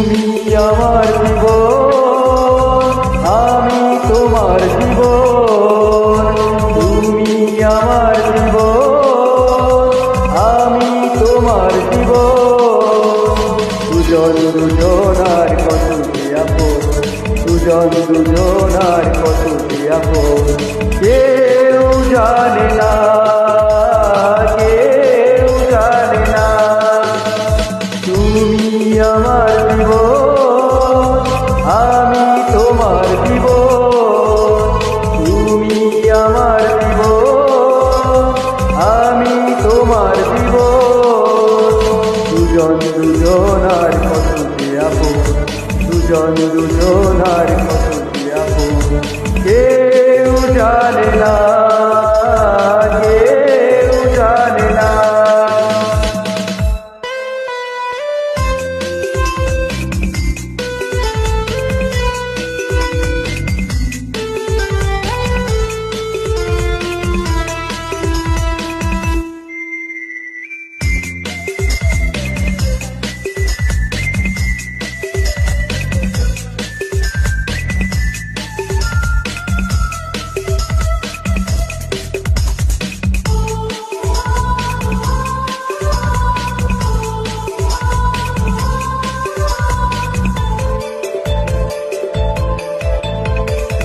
তুমি আমার জীবন, আমি তোমার জীবন। তুমি আমার জীবন, আমি তোমার জীবন। দুজন দুজনার কত আপন, দুজন দুজনার কত আপন। কেউ জানে না দুজন দুজনার কত আপন। দুজন দুজনার কত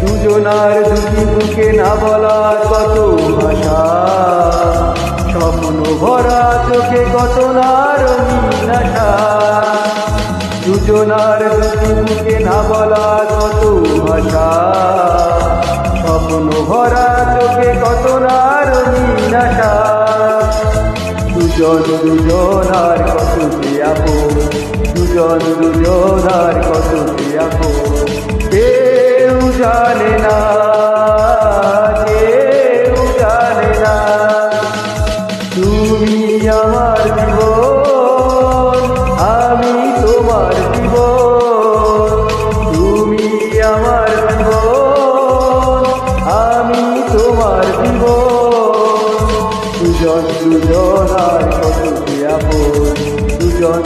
দুজনার দুটি বুকে না বলা কত ভাষা? স্বপ্ন ভরা চোখে কত না রঙিন আশা দুজনার দুটি বুকে না বলা কত ভাষা? স্বপ্ন ভরা চোখে কত না রঙিন আশা দুজন দুজনার কত আপন, দুজন দুজনার কত কেউ জানে না, কেউ জানে না। তুমি আমার জীবন, আমি তোমার জীবন। তুমি আমার জীবন, আমি তোমার জীবন। দুজন দুজনার কত আপন দুজন